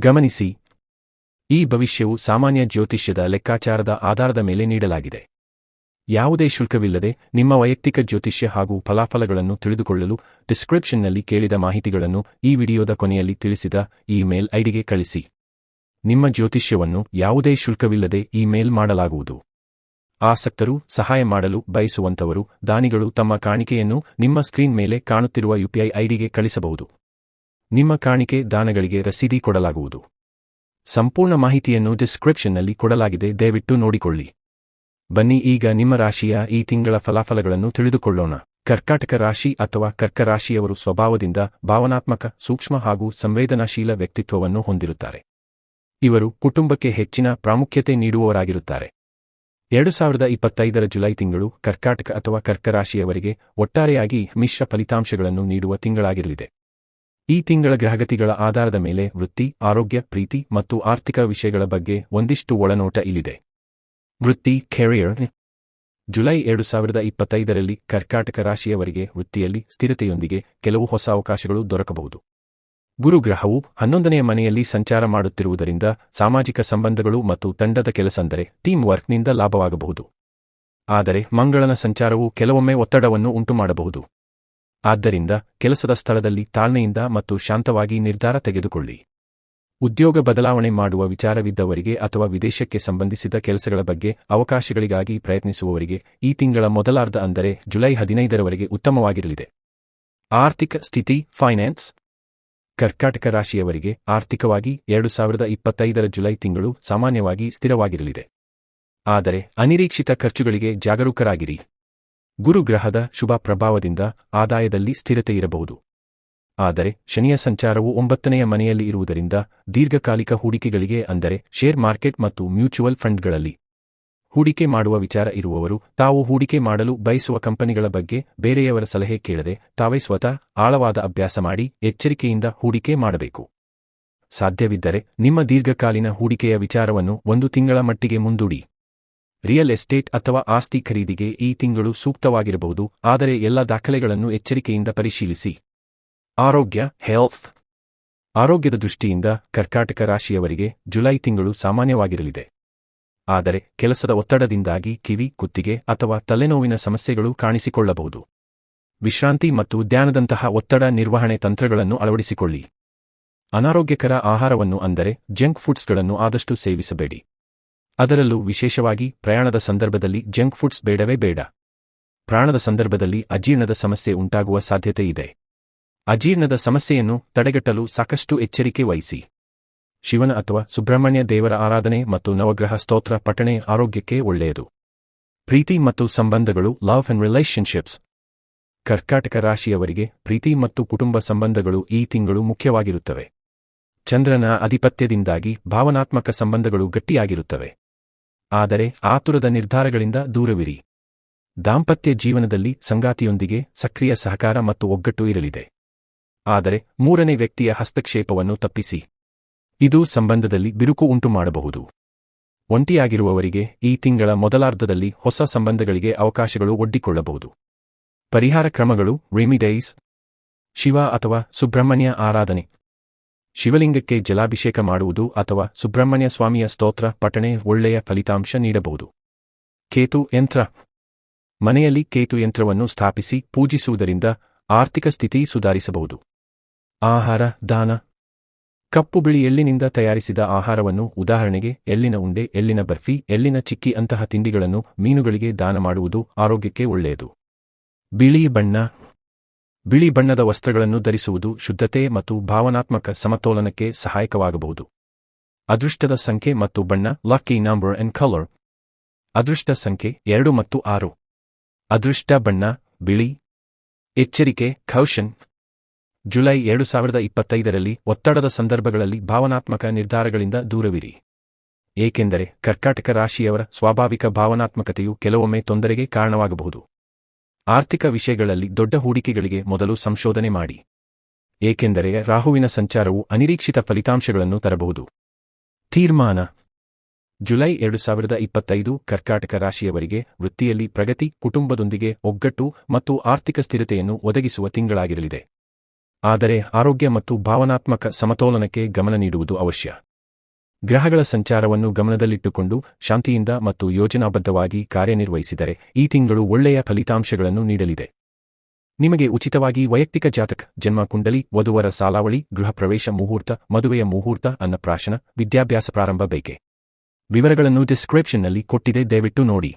ಗಮನಿಸಿ. ಈ ಭವಿಷ್ಯವು ಸಾಮಾನ್ಯ ಜ್ಯೋತಿಷ್ಯದ ಲೆಕ್ಕಾಚಾರದ ಆಧಾರದ ಮೇಲೆ ನೀಡಲಾಗಿದೆ. ಯಾವುದೇ ಶುಲ್ಕವಿಲ್ಲದೆ ನಿಮ್ಮ ವೈಯಕ್ತಿಕ ಜ್ಯೋತಿಷ್ಯ ಹಾಗೂ ಫಲಾಫಲಗಳನ್ನು ತಿಳಿದುಕೊಳ್ಳಲು ಡಿಸ್ಕ್ರಿಪ್ಷನ್ನಲ್ಲಿ ಕೇಳಿದ ಮಾಹಿತಿಗಳನ್ನು ಈ ವಿಡಿಯೋದ ಕೊನೆಯಲ್ಲಿ ತಿಳಿಸಿದ ಇಮೇಲ್ ಐಡಿಗೆ ಕಳಿಸಿ. ನಿಮ್ಮ ಜ್ಯೋತಿಷ್ಯವನ್ನು ಯಾವುದೇ ಶುಲ್ಕವಿಲ್ಲದೆ ಇಮೇಲ್ ಮಾಡಲಾಗುವುದು. ಆಸಕ್ತರು ಸಹಾಯ ಮಾಡಲು ಬಯಸುವಂತವರು ದಾನಿಗಳು ತಮ್ಮ ಕಾಣಿಕೆಯನ್ನು ನಿಮ್ಮ ಸ್ಕ್ರೀನ್ ಮೇಲೆ ಕಾಣುತ್ತಿರುವ ಯುಪಿಐ ಐಡಿಗೆ ಕಳಿಸಬಹುದು. ನಿಮ್ಮ ಕಾಣಿಕೆ ದಾನಗಳಿಗೆ ರಸೀದಿ ಕೊಡಲಾಗುವುದು. ಸಂಪೂರ್ಣ ಮಾಹಿತಿಯನ್ನು ಡಿಸ್ಕ್ರಿಪ್ಷನ್ನಲ್ಲಿ ಕೊಡಲಾಗಿದೆ, ದಯವಿಟ್ಟು ನೋಡಿಕೊಳ್ಳಿ. ಬನ್ನಿ, ಈಗ ನಿಮ್ಮ ರಾಶಿಯ ಈ ತಿಂಗಳ ಫಲಾಫಲಗಳನ್ನು ತಿಳಿದುಕೊಳ್ಳೋಣ. ಕರ್ಕಾಟಕ ರಾಶಿ ಅಥವಾ ಕರ್ಕ ರಾಶಿಯವರು ಸ್ವಭಾವದಿಂದ ಭಾವನಾತ್ಮಕ, ಸೂಕ್ಷ್ಮ ಹಾಗೂ ಸಂವೇದನಾಶೀಲ ವ್ಯಕ್ತಿತ್ವವನ್ನು ಹೊಂದಿರುತ್ತಾರೆ. ಇವರು ಕುಟುಂಬಕ್ಕೆ ಹೆಚ್ಚಿನ ಪ್ರಾಮುಖ್ಯತೆ ನೀಡುವವರಾಗಿರುತ್ತಾರೆ. ಎರಡು ಸಾವಿರದ ಇಪ್ಪತ್ತೈದರ ಜುಲೈ ತಿಂಗಳು ಕರ್ಕಾಟಕ ಅಥವಾ ಕರ್ಕರಾಶಿಯವರಿಗೆ ಒಟ್ಟಾರೆಯಾಗಿ ಮಿಶ್ರ ಫಲಿತಾಂಶಗಳನ್ನು ನೀಡುವ ತಿಂಗಳಾಗಿರಲಿದೆ. ಈ ತಿಂಗಳ ಗ್ರಹಗತಿಗಳ ಆಧಾರದ ಮೇಲೆ ವೃತ್ತಿ, ಆರೋಗ್ಯ, ಪ್ರೀತಿ ಮತ್ತು ಆರ್ಥಿಕ ವಿಷಯಗಳ ಬಗ್ಗೆ ಒಂದಿಷ್ಟು ಒಳನೋಟ ಇಲ್ಲಿದೆ. ವೃತ್ತಿ ಕೆರಿಯರ್ ಜುಲೈ ಎರಡು ಸಾವಿರದ ಇಪ್ಪತ್ತೈದರಲ್ಲಿ ಕರ್ಕಾಟಕ ರಾಶಿಯವರಿಗೆ ವೃತ್ತಿಯಲ್ಲಿ ಸ್ಥಿರತೆಯೊಂದಿಗೆ ಕೆಲವು ಹೊಸ ಅವಕಾಶಗಳು ದೊರಕಬಹುದು. ಗುರುಗ್ರಹವು ಹನ್ನೊಂದನೆಯ ಮನೆಯಲ್ಲಿ ಸಂಚಾರ ಮಾಡುತ್ತಿರುವುದರಿಂದ ಸಾಮಾಜಿಕ ಸಂಬಂಧಗಳು ಮತ್ತು ತಂಡದ ಕೆಲಸ ಅಂದರೆ ಟೀಮ್ ವರ್ಕ್ನಿಂದ ಲಾಭವಾಗಬಹುದು. ಆದರೆ ಮಂಗಳನ ಸಂಚಾರವು ಕೆಲವೊಮ್ಮೆ ಒತ್ತಡವನ್ನು ಉಂಟುಮಾಡಬಹುದು. ಆದ್ದರಿಂದ ಕೆಲಸದ ಸ್ಥಳದಲ್ಲಿ ತಾಳ್ಮೆಯಿಂದ ಮತ್ತು ಶಾಂತವಾಗಿ ನಿರ್ಧಾರ ತೆಗೆದುಕೊಳ್ಳಿ. ಉದ್ಯೋಗ ಬದಲಾವಣೆ ಮಾಡುವ ವಿಚಾರವಿದ್ದವರಿಗೆ ಅಥವಾ ವಿದೇಶಕ್ಕೆ ಸಂಬಂಧಿಸಿದ ಕೆಲಸಗಳ ಬಗ್ಗೆ ಅವಕಾಶಗಳಿಗಾಗಿ ಪ್ರಯತ್ನಿಸುವವರಿಗೆ ಈ ತಿಂಗಳ ಮೊದಲಾರ್ಧ ಅಂದರೆ ಜುಲೈ ಹದಿನೈದರವರೆಗೆ ಉತ್ತಮವಾಗಿರಲಿದೆ. ಆರ್ಥಿಕ ಸ್ಥಿತಿ, ಫೈನಾನ್ಸ್. ಕರ್ಕಾಟಕ ರಾಶಿಯವರಿಗೆ ಆರ್ಥಿಕವಾಗಿ ಎರಡು ಸಾವಿರದ ಇಪ್ಪತ್ತೈದರ ಜುಲೈ ತಿಂಗಳು ಸಾಮಾನ್ಯವಾಗಿ ಸ್ಥಿರವಾಗಿರಲಿದೆ. ಆದರೆ ಅನಿರೀಕ್ಷಿತ ಖರ್ಚುಗಳಿಗೆ ಜಾಗರೂಕರಾಗಿರಿ. ಗುರುಗ್ರಹದ ಶುಭ ಪ್ರಭಾವದಿಂದ ಆದಾಯದಲ್ಲಿ ಸ್ಥಿರತೆ ಇರಬಹುದು. ಆದರೆ ಶನಿಯ ಸಂಚಾರವು ಒಂಬತ್ತನೆಯ ಮನೆಯಲ್ಲಿ ಇರುವುದರಿಂದ ದೀರ್ಘಕಾಲಿಕ ಹೂಡಿಕೆಗಳಿಗೆ ಅಂದರೆ ಶೇರ್ ಮಾರ್ಕೆಟ್ ಮತ್ತು ಮ್ಯೂಚುವಲ್ ಫಂಡ್ಗಳಲ್ಲಿ ಹೂಡಿಕೆ ಮಾಡುವ ವಿಚಾರ ಇರುವವರು ತಾವು ಹೂಡಿಕೆ ಮಾಡಲು ಬಯಸುವ ಕಂಪನಿಗಳ ಬಗ್ಗೆ ಬೇರೆಯವರ ಸಲಹೆ ಕೇಳದೆ ತಾವೇ ಸ್ವತಃ ಆಳವಾದ ಅಭ್ಯಾಸ ಮಾಡಿ ಎಚ್ಚರಿಕೆಯಿಂದ ಹೂಡಿಕೆ ಮಾಡಬೇಕು. ಸಾಧ್ಯವಿದ್ದರೆ ನಿಮ್ಮ ದೀರ್ಘಕಾಲೀನ ಹೂಡಿಕೆಯ ವಿಚಾರವನ್ನು ಒಂದು ತಿಂಗಳ ಮಟ್ಟಿಗೆ ಮುಂದೂಡಿ. ರಿಯಲ್ ಎಸ್ಟೇಟ್ ಅಥವಾ ಆಸ್ತಿ ಖರೀದಿಗೆ ಈ ತಿಂಗಳು ಸೂಕ್ತವಾಗಿರಬಹುದು, ಆದರೆ ಎಲ್ಲ ದಾಖಲೆಗಳನ್ನು ಎಚ್ಚರಿಕೆಯಿಂದ ಪರಿಶೀಲಿಸಿ. ಆರೋಗ್ಯ, ಹೆಲ್ತ್. ಆರೋಗ್ಯದ ದೃಷ್ಟಿಯಿಂದ ಕರ್ಕಾಟಕ ರಾಶಿಯವರಿಗೆ ಜುಲೈ ತಿಂಗಳು ಸಾಮಾನ್ಯವಾಗಿರಲಿದೆ. ಆದರೆ ಕೆಲಸದ ಒತ್ತಡದಿಂದಾಗಿ ಕಿವಿ, ಕುತ್ತಿಗೆ ಅಥವಾ ತಲೆನೋವಿನ ಸಮಸ್ಯೆಗಳು ಕಾಣಿಸಿಕೊಳ್ಳಬಹುದು. ವಿಶ್ರಾಂತಿ ಮತ್ತು ಧ್ಯಾನದಂತಹ ಒತ್ತಡ ನಿರ್ವಹಣೆ ತಂತ್ರಗಳನ್ನು ಅಳವಡಿಸಿಕೊಳ್ಳಿ. ಅನಾರೋಗ್ಯಕರ ಆಹಾರವನ್ನು ಅಂದರೆ ಜಂಕ್ ಫುಡ್ಸ್ಗಳನ್ನು ಆದಷ್ಟು ಸೇವಿಸಬೇಡಿ. ಅದರಲ್ಲೂ ವಿಶೇಷವಾಗಿ ಪ್ರಯಾಣದ ಸಂದರ್ಭದಲ್ಲಿ ಜಂಕ್ ಫುಡ್ಸ್ ಬೇಡವೇ ಬೇಡ. ಪ್ರಾಣದ ಸಂದರ್ಭದಲ್ಲಿ ಅಜೀರ್ಣದ ಸಮಸ್ಯೆ ಉಂಟಾಗುವ ಸಾಧ್ಯತೆ ಇದೆ. ಅಜೀರ್ಣದ ಸಮಸ್ಯೆಯನ್ನು ತಡೆಗಟ್ಟಲು ಸಾಕಷ್ಟು ಎಚ್ಚರಿಕೆ ವಹಿಸಿ. ಶಿವನ ಅಥವಾ ಸುಬ್ರಹ್ಮಣ್ಯ ದೇವರ ಆರಾಧನೆ ಮತ್ತು ನವಗ್ರಹ ಸ್ತೋತ್ರ ಪಠಣೆ ಆರೋಗ್ಯಕ್ಕೆ ಒಳ್ಳೆಯದು. ಪ್ರೀತಿ ಮತ್ತು ಸಂಬಂಧಗಳು ಲವ್ ಅಂಡ್ ರಿಲೇಷನ್ಶಿಪ್ಸ್ ಕರ್ಕಾಟಕ ರಾಶಿಯವರಿಗೆ ಪ್ರೀತಿ ಮತ್ತು ಕುಟುಂಬ ಸಂಬಂಧಗಳು ಈ ತಿಂಗಳು ಮುಖ್ಯವಾಗಿರುತ್ತವೆ. ಚಂದ್ರನ ಅಧಿಪತ್ಯದಿಂದಾಗಿ ಭಾವನಾತ್ಮಕ ಸಂಬಂಧಗಳು ಗಟ್ಟಿಯಾಗಿರುತ್ತವೆ. ಆದರೆ ಆತುರದ ನಿರ್ಧಾರಗಳಿಂದ ದೂರವಿರಿ. ದಾಂಪತ್ಯ ಜೀವನದಲ್ಲಿ ಸಂಗಾತಿಯೊಂದಿಗೆ ಸಕ್ರಿಯ ಸಹಕಾರ ಮತ್ತು ಒಗ್ಗಟ್ಟು ಇರಲಿದೆ. ಆದರೆ ಮೂರನೇ ವ್ಯಕ್ತಿಯ ಹಸ್ತಕ್ಷೇಪವನ್ನು ತಪ್ಪಿಸಿ. ಇದು ಸಂಬಂಧದಲ್ಲಿ ಬಿರುಕು ಉಂಟು ಮಾಡಬಹುದು ಒಂಟಿಯಾಗಿರುವವರಿಗೆ ಈ ತಿಂಗಳ ಮೊದಲಾರ್ಧದಲ್ಲಿ ಹೊಸ ಸಂಬಂಧಗಳಿಗೆ ಅವಕಾಶಗಳು ಒಡ್ಡಿಕೊಳ್ಳಬಹುದು. ಪರಿಹಾರ ಕ್ರಮಗಳು, ರೆಮಿಡೈಸ್, ಶಿವ ಅಥವಾ ಸುಬ್ರಹ್ಮಣ್ಯ ಆರಾಧನೆ. ಶಿವಲಿಂಗಕ್ಕೆ ಜಲಾಭಿಷೇಕ ಮಾಡುವುದು ಅಥವಾ ಸುಬ್ರಹ್ಮಣ್ಯ ಸ್ವಾಮಿಯ ಸ್ತೋತ್ರ, ಪಠಣೆ ಒಳ್ಳೆಯ ಫಲಿತಾಂಶ ನೀಡಬಹುದು. ಕೇತು ಯಂತ್ರ. ಮನೆಯಲ್ಲಿ ಕೇತು ಯಂತ್ರವನ್ನು ಸ್ಥಾಪಿಸಿ ಪೂಜಿಸುವುದರಿಂದ ಆರ್ಥಿಕ ಸ್ಥಿತಿ ಸುಧಾರಿಸಬಹುದು. ಆಹಾರ, ದಾನ. ಕಪ್ಪು ಬಿಳಿ ಎಳ್ಳಿನಿಂದ ತಯಾರಿಸಿದ ಆಹಾರವನ್ನು ಉದಾಹರಣೆಗೆ ಎಳ್ಳಿನ ಉಂಡೆ, ಎಳ್ಳಿನ ಬರ್ಫಿ, ಎಳ್ಳಿನ ಚಿಕ್ಕಿ ಅಂತಹ ತಿಂಡಿಗಳನ್ನು ಮೀನುಗಳಿಗೆ ದಾನ ಮಾಡುವುದು ಆರೋಗ್ಯಕ್ಕೆ ಒಳ್ಳೆಯದು. ಬಿಳಿ ಬಣ್ಣ. ಬಿಳಿ ಬಣ್ಣದ ವಸ್ತ್ರಗಳನ್ನು ಧರಿಸುವುದು ಶುದ್ಧತೆ ಮತ್ತು ಭಾವನಾತ್ಮಕ ಸಮತೋಲನಕ್ಕೆ ಸಹಾಯಕವಾಗಬಹುದು. ಅದೃಷ್ಟದ ಸಂಖ್ಯೆ ಮತ್ತು ಬಣ್ಣ ಲಕ್ಕಿ ನಂಬರ್ ಅಂಡ್ ಕಲರ್ ಅದೃಷ್ಟ ಸಂಖ್ಯೆ ಎರಡು ಮತ್ತು ಆರು. ಅದೃಷ್ಟ ಬಣ್ಣ, ಬಿಳಿ. ಎಚ್ಚರಿಕೆ ಕೌಶನ್ ಜುಲೈ ಎರಡು ಸಾವಿರದ ಇಪ್ಪತ್ತೈದರಲ್ಲಿ ಒತ್ತಡದ ಸಂದರ್ಭಗಳಲ್ಲಿ ಭಾವನಾತ್ಮಕ ನಿರ್ಧಾರಗಳಿಂದ ದೂರವಿರಿ. ಏಕೆಂದರೆ ಕರ್ಕಾಟಕ ರಾಶಿಯವರ ಸ್ವಾಭಾವಿಕ ಭಾವನಾತ್ಮಕತೆಯು ಕೆಲವೊಮ್ಮೆ ತೊಂದರೆಗೆ ಕಾರಣವಾಗಬಹುದು. ಆರ್ಥಿಕ ವಿಷಯಗಳಲ್ಲಿ ದೊಡ್ಡ ಹೂಡಿಕೆಗಳಿಗೆ ಮೊದಲು ಸಂಶೋಧನೆ ಮಾಡಿ. ಏಕೆಂದರೆ ರಾಹುವಿನ ಸಂಚಾರವು ಅನಿರೀಕ್ಷಿತ ಫಲಿತಾಂಶಗಳನ್ನು ತರಬಹುದು. ತೀರ್ಮಾನ. ಜುಲೈ ಎರಡು ಸಾವಿರದ ಇಪ್ಪತ್ತೈದು ಕರ್ಕಾಟಕ ರಾಶಿಯವರಿಗೆ ವೃತ್ತಿಯಲ್ಲಿ ಪ್ರಗತಿ, ಕುಟುಂಬದೊಂದಿಗೆ ಒಗ್ಗಟ್ಟು ಮತ್ತು ಆರ್ಥಿಕ ಸ್ಥಿರತೆಯನ್ನು ಒದಗಿಸುವ ತಿಂಗಳಾಗಿರಲಿದೆ. ಆದರೆ ಆರೋಗ್ಯ ಮತ್ತು ಭಾವನಾತ್ಮಕ ಸಮತೋಲನಕ್ಕೆ ಗಮನ ನೀಡುವುದು ಅವಶ್ಯ. ಗ್ರಹಗಳ ಸಂಚಾರವನ್ನು ಗಮನದಲ್ಲಿಟ್ಟುಕೊಂಡು ಶಾಂತಿಯಿಂದ ಮತ್ತು ಯೋಜನಾಬದ್ಧವಾಗಿ ಕಾರ್ಯನಿರ್ವಹಿಸಿದರೆ ಈ ತಿಂಗಳು ಒಳ್ಳೆಯ ಫಲಿತಾಂಶಗಳನ್ನು ನೀಡಲಿದೆ. ನಿಮಗೆ ಉಚಿತವಾಗಿ ವೈಯಕ್ತಿಕ ಜಾತಕ, ಜನ್ಮ ಕುಂಡಲಿ, ವಧುವರ ಸಾಲಾವಳಿ, ಗೃಹ ಪ್ರವೇಶ ಮುಹೂರ್ತ, ಮದುವೆಯ ಮುಹೂರ್ತ ಅನ್ನಪ್ರಾಶನ ವಿದ್ಯಾಭ್ಯಾಸ ಪ್ರಾರಂಭ ಬೇಕೆ? ವಿವರಗಳನ್ನು ಡಿಸ್ಕ್ರಿಪ್ಷನ್ನಲ್ಲಿ ಕೊಟ್ಟಿದೆ, ದಯವಿಟ್ಟು ನೋಡಿ.